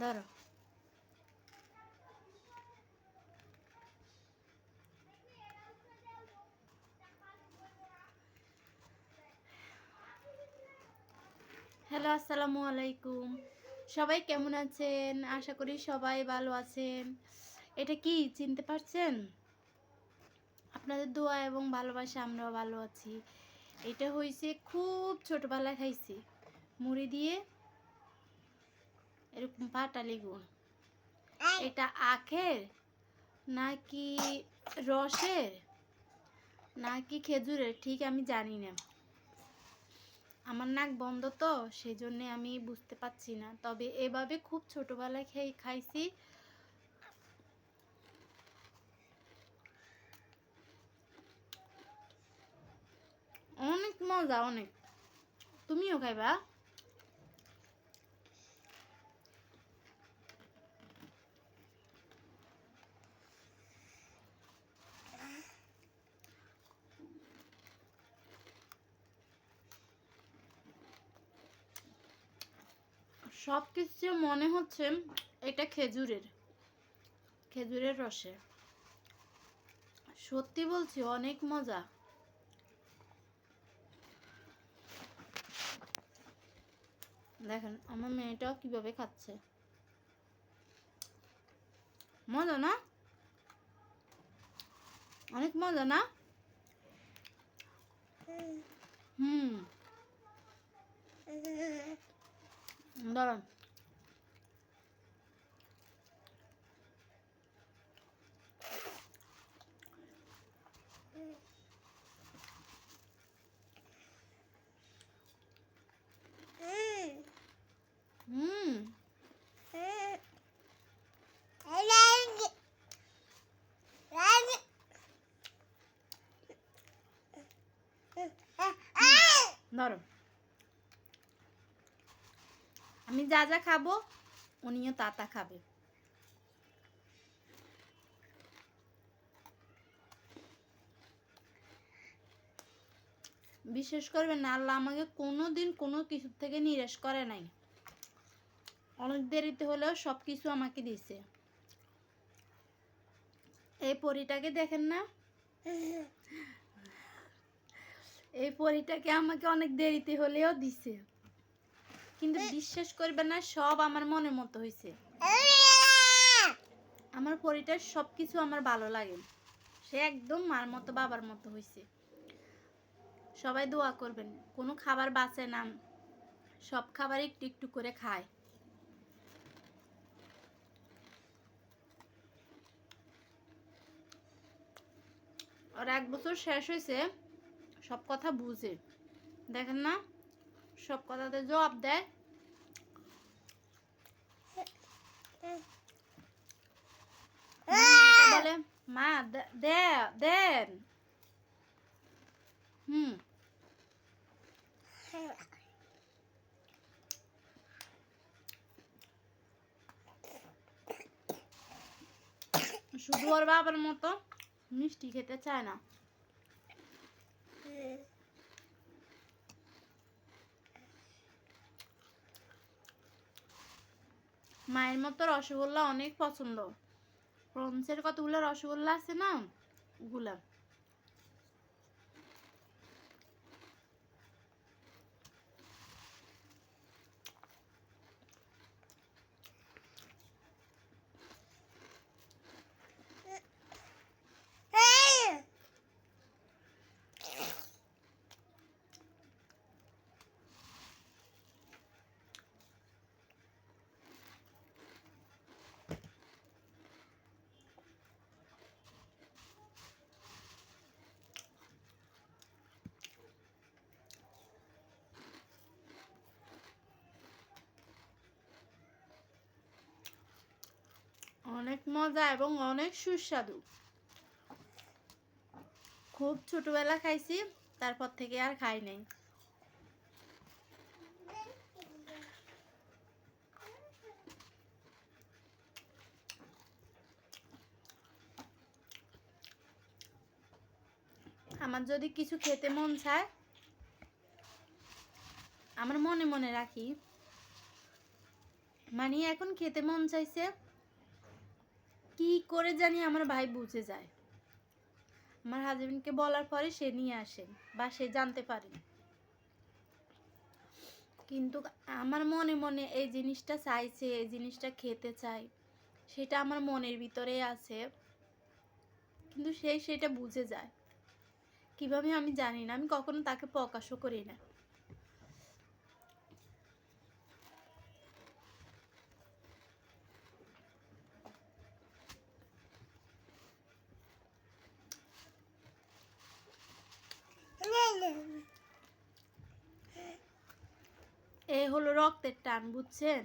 ধরো। হ্যালো, আসসালামু আলাইকুম। সবাই কেমন আছেন? আশা করি সবাই ভালো আছেন। এটা কি, চিনতে পারছেন? আপনাদের দোয়া এবং ভালোবাসা আমরাও ভালো আছি। এটা হয়েছে খুব ছোটবেলায় খাইছি। মুড়ি দিয়ে এরকম পাটালি গুড় এটা আখের নাকি রসের নাকি খেজুরের? ঠিক আমি জানি না। আমার নাক বন্ধ তো সেই জন্যে আমি বুঝতে পারছি না। তবে এভাবে খুব ছোটবেলায় খেয়ে খাইছি। অনেক মজা অনেক। তুমিও খাইবা? সব কিছু মনে হচ্ছে, এটা খেজুরের খেজুরের রসে। সত্যি বলছি, অনেক মজা। দেখেন, আমার মেয়েটাও কীভাবে খাচ্ছে। মজা না? অনেক মজা না? হুম। 嗯，对 আমি যা যা খাব, উনিও তা তা খাবে। বিশ্বাস করবেন আল্লাহ আমাকে কোনো দিন কোনো কিছু থেকে নিরাশ করে নাই। অনেক দেরিতে হলেও সব কিছু আমাকে দিছে। এই পরিটাকে দেখেন না? এই পরিটাকে আমাকে অনেক দেরিতে হলেও দিছে। কিন্তু বিশ্বাস করবে না সব আমার মনের মতো হয়েছে আমার পরিটার সব কিছু আমার ভালো লাগে। সে একদম মার মতো বাবার মতো হয়েছে সবাই দোয়া করবেন কোনো খাবার বাঁচে না। সব খাবার একটু একটু করে খায়। আর এক বছর শেষ হয়েছে সব কথা বুঝে। দেখেন না? সব কথাতে জবাব দেয়। বলে, মা দে- দেন। হুম। শুধু ওর বাবার মতো মিষ্টি খেতে চায় না। মায়ের মতো রসগোল্লা অনেক পছন্দ। ফ্রন্সের কতগুলো রসগোল্লা আছে না? ওগুলা। অনেক মজা এবং অনেক সুস্বাদু। খুব ছোটবেলা খাইছি, তারপর থেকে আর খাই নাই। আমার যদি কিছু খেতে মন চায়, আমার মনে মনে রাখি। মানে এখন খেতে মন চাইছে কি করে জানি আমার ভাই বুঝে যায়। আমার হাজবেন্ডকে বলার পরে সে নিয়ে আসে বা সে জানতে পারে। কিন্তু আমার মনে মনে এই জিনিসটা চাইছে, এই জিনিসটা খেতে চাই সেটা আমার মনের ভিতরে আছে। কিন্তু সে সেটা বুঝে যায়। কীভাবে আমি জানি না, আমি কখনো তাকে প্রকাশও করি না। হলো রক্তের টান বুঝছেন?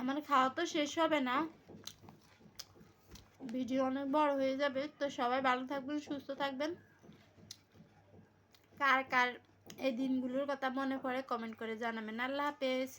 আমার খাওয়া তো শেষ হবে না। ভিডিও অনেক বড় হয়ে যাবে, তো সবাই ভালো থাকবেন, সুস্থ থাকবেন। কার কার এই দিনগুলোর কথা মনে পড়ে কমেন্ট করে জানাবেন। আল্লাহ হাফেজ।